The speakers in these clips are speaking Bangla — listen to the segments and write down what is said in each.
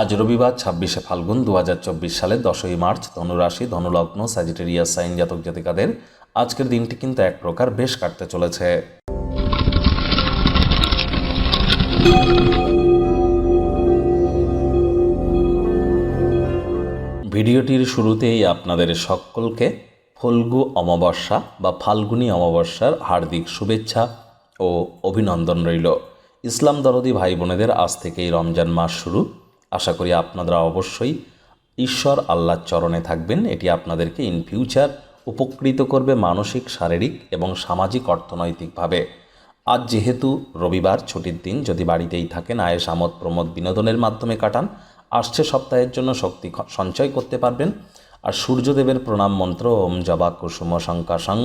আজ রবিবার, ছাব্বিশে ফাল্গুন দু সালের দশই মার্চ, ধনুরাশি, ধনুলগ্ন স্যাজিটেরিয়াস সাইন জাতক জাতিকাদের আজকের দিনটি কিন্তু এক প্রকার বেশ কাটতে চলেছে। ভিডিওটির শুরুতেই আপনাদের সকলকে ফল্গু অমাবস্যা বা ফাল্গুনী অমাবস্যার হার্দিক শুভেচ্ছা ও অভিনন্দন রইল। ইসলাম দরদি ভাই বোনেদের আজ থেকেই রমজান মাস শুরু। আশা করি আপনারা অবশ্যই ঈশ্বর আল্লাহর চরণে থাকবেন। এটি আপনাদেরকে ইন ফিউচার উপকৃত করবে মানসিক, শারীরিক এবং সামাজিক, অর্থনৈতিকভাবে। আজ যেহেতু রবিবার, ছুটির দিন, যদি বাড়িতেই থাকেন, আয়েস, আমোদ, প্রমোদ, বিনোদনের মাধ্যমে কাটান, আসছে সপ্তাহের জন্য শক্তি সঞ্চয় করতে পারবেন। আর সূর্যদেবের প্রণাম মন্ত্র, ওম জবা কুসুম শঙ্কাশং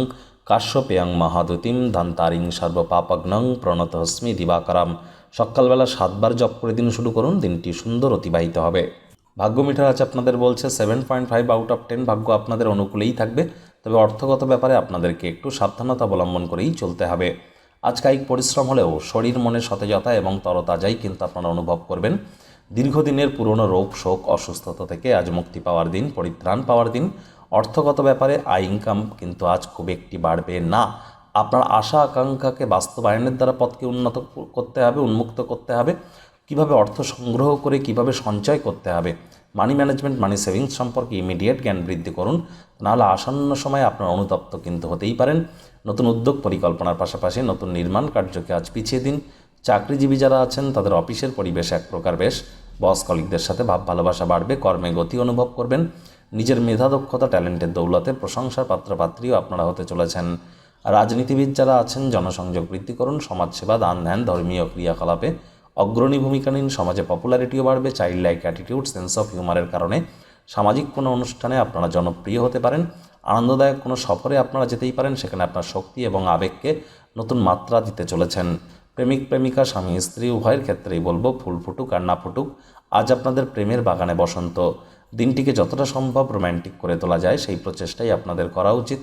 কাশ্যপেয়ং মহাদুতিম ধান্তারিং সর্বপাপগ্নং প্রণতহস্মি দিবাকরাম। সকালবেলা সাতবার জপ করে দিন শুরু করুন, দিনটি সুন্দর অতিবাহিত হবে। ভাগ্য মিটার আছে আপনাদের বলছে seven point five out of ten ভাগ্য আপনাদের অনুকূলেই থাকবে। তবে অর্থগত ব্যাপারে আপনাদেরকে একটু সাবধানতা অবলম্বন করেই চলতে হবে। আজ কায়িক পরিশ্রম হলেও শরীর, মনে সতেজতা এবং তরতাজাই কিন্তু আপনারা অনুভব করবেন। দীর্ঘদিনের পুরনো রোগ, শোক, অসুস্থতা থেকে আজ মুক্তি পাওয়ার দিন, পরিত্রাণ পাওয়ার দিন। অর্থগত ব্যাপারে আয় ইনকাম কিন্তু আজ খুব একটি বাড়বে না। আপনার আশা আকাঙ্ক্ষাকে বাস্তবায়নের দ্বারা পথকে উন্নত করতে হবে, উন্মুক্ত করতে হবে। কীভাবে অর্থ সংগ্রহ করে কীভাবে সঞ্চয় করতে হবে? মানি ম্যানেজমেন্ট মানি সেভিংস সম্পর্কে ইমিডিয়েট জ্ঞান বৃদ্ধি করুন। নাহলে আসন্ন সময়ে আপনার অনুতপ্ত কিন্তু হতেই পারেন। নতুন উদ্যোগ পরিকল্পনার পাশাপাশি নতুন নির্মাণ কার্যকে আজ পিছিয়ে দিন। চাকরিজীবী যারা আছেন, তাদের অফিসের পরিবেশ এক প্রকার বেশ। বস কলিকদের সাথে ভাব ভালোবাসা বাড়বে, কর্মে গতি অনুভব করবেন। নিজের মেধা দক্ষতা ট্যালেন্টের দৌলতে প্রশংসার পাত্রপাত্রীও আপনারা হতে চলেছেন। রাজনীতিবিদ যারা আছেন, জনসংযোগ বৃদ্ধি করুন সমাজসেবা, দান ধ্যান, ধর্মীয় ক্রিয়াকলাপে অগ্রণী ভূমিকা নিন। সমাজে পপুলারিটিও বাড়বে child like attitude sense of হিউমারের কারণে সামাজিক কোনো অনুষ্ঠানে আপনারা জনপ্রিয় হতে পারেন। আনন্দদায়ক কোনো সফরে আপনারা যেতেই পারেন, সেখানে আপনার শক্তি এবং আবেগকে নতুন মাত্রা দিতে চলেছেন। প্রেমিক, প্রেমিকা, স্বামী, স্ত্রী, উভয়ের ক্ষেত্রেই বলব, ফুল ফুটুক আর না ফুটুক, আজ আপনাদের প্রেমের বাগানে বসন্ত। দিনটিকে যতটা সম্ভব রোম্যান্টিক করে তোলা যায়, সেই প্রচেষ্টাই আপনাদের করা উচিত।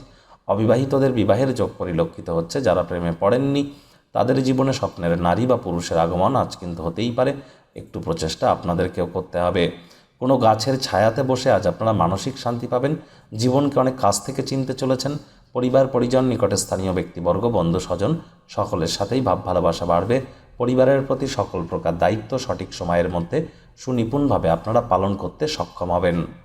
অবিবাহিতদের বিবাহের যোগ পরিলক্ষিত হচ্ছে, যারা প্রেমে পড়েননি। তাদের জীবনে স্বপ্নের নারী বা পুরুষের আগমন আজ কিন্তু হতেই পারে। একটু প্রচেষ্টা আপনাদেরকেও করতে হবে। কোনো গাছের ছায়াতে বসে আজ আপনারা মানসিক শান্তি পাবেন। জীবনকে অনেক কাছ থেকে চিনতে চলেছেন। পরিবার, পরিজন, নিকটে স্থানীয় ব্যক্তিবর্গ, বন্ধু, স্বজন, সকলের সাথেই ভাব, ভালোবাসা বাড়বে। পরিবারের প্রতি সকল প্রকার দায়িত্ব সঠিক সময়ের মধ্যে সুনিপুণভাবে আপনারা পালন করতে সক্ষম হবেন।